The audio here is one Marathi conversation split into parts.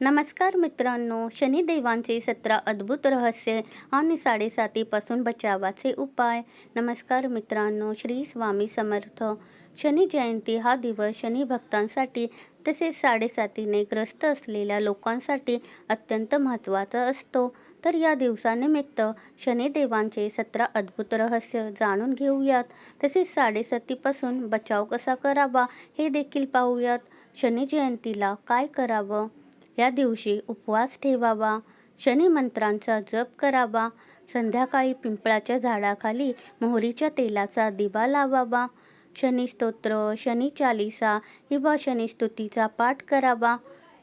नमस्कार मित्रांनो शनिदेवांचे सतरा अद्भुत रहस्य आणि साडेसातीपासून बचावाचे उपाय. नमस्कार मित्रांनो श्री स्वामी समर्थ. शनी जयंती हा दिवस शनी भक्तांसाठी तसेच साडेसातीने ग्रस्त असलेल्या लोकांसाठी अत्यंत महत्त्वाचा असतो. तर या दिवसानिमित्त शनिदेवांचे सतरा अद्भुत रहस्य जाणून घेऊयात. तसेच साडेसातीपासून बचाव कसा करावा हे देखील पाहूयात. शनी जयंतीला काय करावं? या दिवशी उपवास ठेवावा शनी मंत्रांचा जप करावा संध्याकाळी पिंपळाच्या झाडाखाली मोहरीच्या तेलाचा दिवा लावावा शनी स्तोत्र शनी चालिसा किंवा शनीस्तुतीचा पाठ करावा.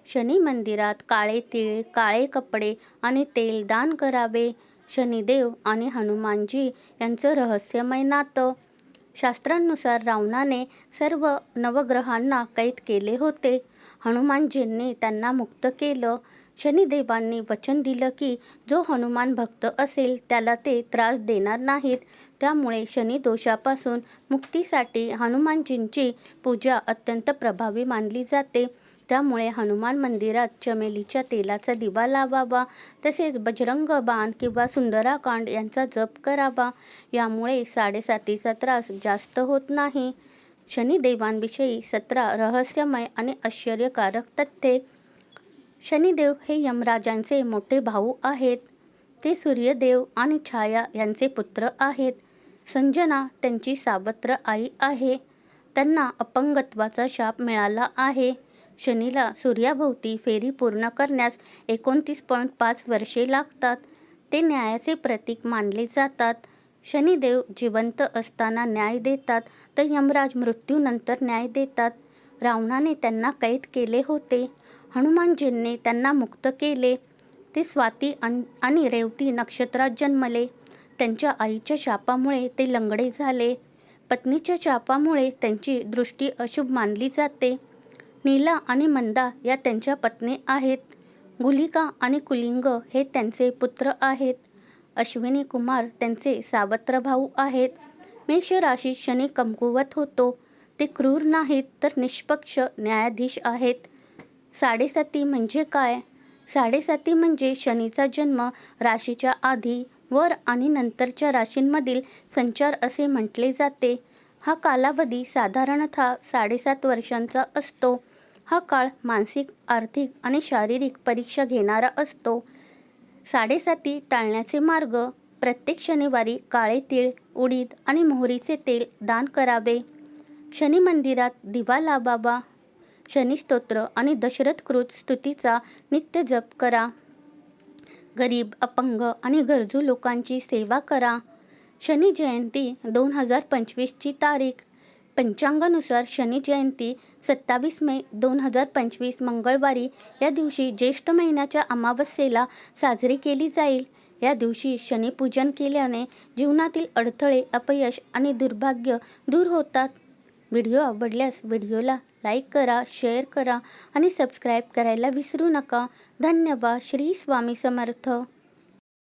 शनी मंदिरात काळे तिळ काळे कपडे आणि तेल दान करावे. शनिदेव आणि हनुमानजी यांचं रहस्यमय नातं. शास्त्रांनुसार रावणाने सर्व नवग्रहांना कैद केले होते. हनुमानजींनी त्यांना मुक्त केलं. शनिदेवांनी वचन दिलं की जो हनुमान भक्त असेल त्याला ते त्रास देणार नाहीत. त्यामुळे शनिदोषापासून मुक्तीसाठी हनुमानजींची पूजा अत्यंत प्रभावी मानली जाते. त्यामुळे हनुमान मंदिरात चमेलीच्या तेलाचा दिवा लावावा तसेच बजरंग बाण किंवा सुंदराकांड यांचा जप करावा. यामुळे साडेसातीचा त्रास जास्त होत नाही. शनिदेवांविषयी सतरा रहस्यमय आणि आश्चर्यकारक तथ्ये. शनिदेव हे यमराजांचे मोठे भाऊ आहेत. ते सूर्यदेव आणि छाया यांचे पुत्र आहेत. संजना त्यांची सावत्र आई आहे. त्यांना अपंगत्वाचा शाप मिळाला आहे. शनीला सूर्याभोवती फेरी पूर्ण करण्यास एकोणतीस पॉईंट पाच वर्षे लागतात. ते न्यायाचे प्रतीक मानले जातात. शनिदेव जिवंत असताना न्याय देतात तर यमराज मृत्यूनंतर न्याय देतात. रावणाने त्यांना कैद केले होते. हनुमानजींनी त्यांना मुक्त केले. ते स्वाती आणि रेवती नक्षत्रात जन्मले. त्यांच्या आईच्या शापामुळे ते लंगडे झाले. पत्नीच्या शापामुळे त्यांची दृष्टी अशुभ मानली जाते. नीला आणि मंदा या त्यांच्या पत्नी आहेत. गुलिका आणि कुलिंग हे त्यांचे पुत्र आहेत. अश्विनी कुमार त्यांचे सावत्र भाऊ आहेत. मेष राशीत शनी कमकुवत होतो. ते क्रूर नाहीत तर निष्पक्ष न्यायाधीश आहेत. साडेसाती म्हणजे काय? साडेसाती म्हणजे शनीचा जन्म राशीच्या आधी वर आणि नंतरच्या राशींमधील संचार असे म्हटले जाते. हा कालावधी साधारणतः साडेसात वर्षांचा असतो. हा काळ मानसिक आर्थिक आणि शारीरिक परीक्षा घेणारा असतो. साडेसाती टाळण्याचे मार्ग प्रत्येक शनिवारी काळे तीळ उडीद आणि मोहरीचे तेल दान करावे. शनी मंदिरात दिवा लावावा. शनिस्तोत्र आणि दशरथकृत स्तुतीचा नित्य जप करा. गरीब अपंग आणि गरजू लोकांची सेवा करा. शनी जयंती दोन हजार पंचवीसची तारीख पंचांगानुसार शनी जयंती सत्तावीस मे दोन हजार पंचवीस मंगळवारी या दिवशी ज्येष्ठ महिन्याच्या अमावस्येला साजरी केली जाईल. या दिवशी शनीपूजन केल्याने जीवनातील अडथळे अपयश आणि दुर्भाग्य दूर होतात. व्हिडिओ आवडल्यास व्हिडिओला लाईक करा शेअर करा आणि सबस्क्राईब करायला विसरू नका. धन्यवाद. श्री स्वामी समर्थ.